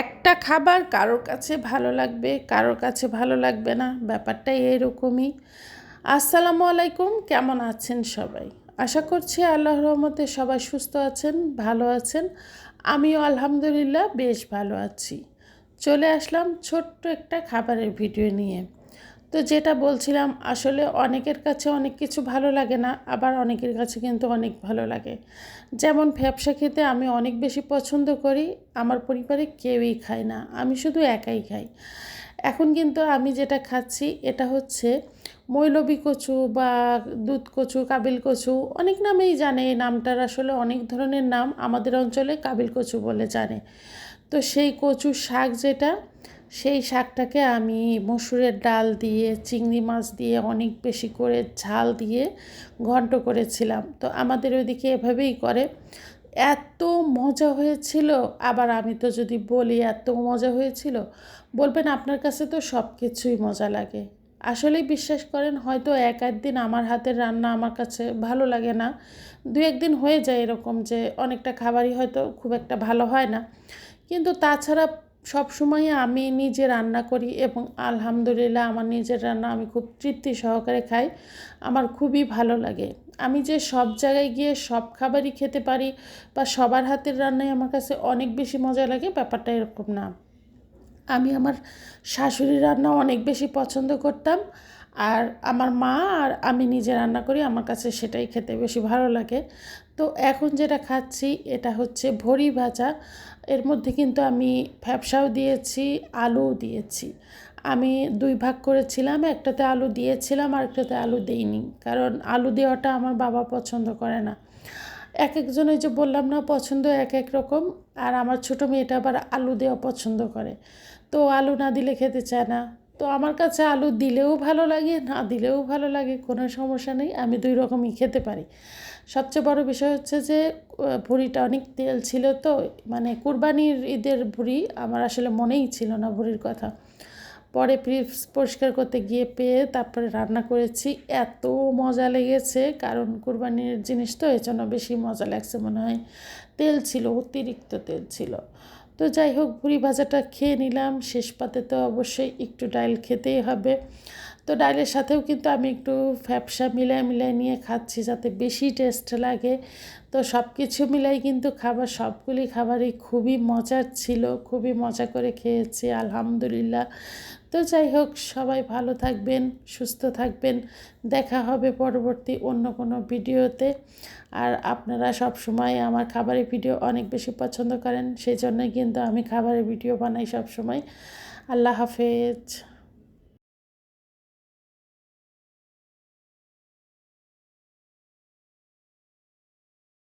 একটা খাবার কারোর কাছে ভালো লাগবে, কারোর কাছে ভালো লাগবে না ব্যাপারটা এরকমই। আসসালামু আলাইকুম, কেমন আছেন সবাই? আশা করছি আল্লাহ রহমতে সবাই সুস্থ আছেন, ভালো আছেন। আমিও আলহামদুলিল্লাহ বেশ ভালো আছি। চলে আসলাম ছোট্ট একটা খাবারের ভিডিও নিয়ে। তো যেটা বলছিলাম, আসলে অনেকের কাছে অনেক কিছু ভালো লাগে না, আবার অনেকের কাছে কিন্তু অনেক ভালো লাগে। যেমন ব্যবসা খেতে আমি অনেক বেশি পছন্দ করি, আমার পরিবারে কেউই খায় না, আমি শুধু একাই খাই। এখন কিন্তু আমি যেটা খাচ্ছি, এটা হচ্ছে মৈলবী কচু বা দুধ কচু, কাবিল কচু, অনেক নামেই জানে, এই নামটার আসলে অনেক ধরনের নাম আমাদের অঞ্চলে কাবিল কচু বলে জানে। তো সেই কচু শাক যেটা সেই শাকটাকে আমি মসুরের ডাল দিয়ে, চিংড়ি মাছ দিয়ে, অনেক বেশি করে ঝাল দিয়ে ঘন্ট করেছিলাম। তো আমাদের ওইদিকে এভাবেই করে। এত মজা হয়েছিল। আবার আমি তো যদি বলি এত মজা হয়েছিল, বলবেন আপনার কাছে তো সব কিছুই মজা লাগে। আসলেই বিশ্বাস করেন, হয়তো এক একদিন আমার হাতের রান্না আমার কাছে ভালো লাগে না। দু একদিন হয়ে যায় এরকম যে অনেকটা খাবারই হয়তো খুব একটা ভালো হয় না। কিন্তু তাছাড়া সব সময় আমি নিজে রান্না করি এবং আলহামদুলিল্লাহ আমার নিজের রান্না আমি খুব তৃপ্তি সহকারে খাই। আমার খুবই ভালো লাগে। আমি যে সব জায়গায় গিয়ে সব খাবারই খেতে পারি বা সবার হাতের রান্নাই আমার কাছে অনেক বেশি মজা লাগে, ব্যাপারটা এরকম না। আমি আমার শাশুড়ির রান্না অনেক বেশি পছন্দ করতাম। আর আমার মা আর আমি নিজে রান্না করি, আমার কাছে সেটাই খেতে বেশি ভালো লাগে। তো এখন যেটা খাচ্ছি, এটা হচ্ছে ভরি ভাজা। এর মধ্যে কিন্তু আমি ফ্যাপসাও দিয়েছি, আলুও দিয়েছি। আমি দুই ভাগ করেছিলাম, একটাতে আলু দিয়েছিলাম আর একটাতে আলু দিইনি। কারণ আলু দেওয়াটা আমার বাবা পছন্দ করে না। এক একজনের যে বললাম না, পছন্দ এক এক রকম। আর আমার ছোটো মেয়েটা আবার আলু দেওয়া পছন্দ করে। তো আলু না দিলে খেতে চায় না। তো আমার কাছে আলু দিলেও ভালো লাগে, না দিলেও ভালো লাগে, কোনো সমস্যা নেই, আমি দুই রকমই খেতে পারি। সবচেয়ে বড় বিষয় হচ্ছে যে ভুড়িটা অনেক তেল ছিল তো মানে কুরবানির ঈদের ভুড়ি আমার আসলে মনেই ছিল না ভুড়ির কথা। পরে পরিষ্কার করতে গিয়ে পেয়ে তারপরে রান্না করেছি, এত মজা লেগেছে, কারণ কুরবানির জিনিস তো এই জন্য বেশি মজা লাগছে মনে হয়। তেল ছিল, অতিরিক্ত তেল ছিল। তো যাই হোক, ভুড়ি ভাজাটা খেয়ে নিলাম। শেষ পাতে তো অবশ্যই একটু ডাইল খেতেই হবে। তো ডাইলের সাথেও কিন্তু আমি একটু ফ্যাপসা মিলাই মিলাই নিয়ে খাচ্ছি যাতে বেশি টেস্ট লাগে। তো সব কিছু মিলাই কিন্তু খাবার, সবগুলি খাবারই খুবই মজার ছিল, খুবই মজা করে খেয়েছি, আলহামদুলিল্লাহ। তো যাই হোক, সবাই ভালো থাকবেন, সুস্থ থাকবেন। দেখা হবে পরবর্তী অন্য কোনো ভিডিওতে। আর আপনারা সব সময় আমার খাবারের ভিডিও অনেক বেশি পছন্দ করেন সেই জন্যই কিন্তু আমি খাবারের ভিডিও বানাই সব সময় আল্লাহ হাফেজ।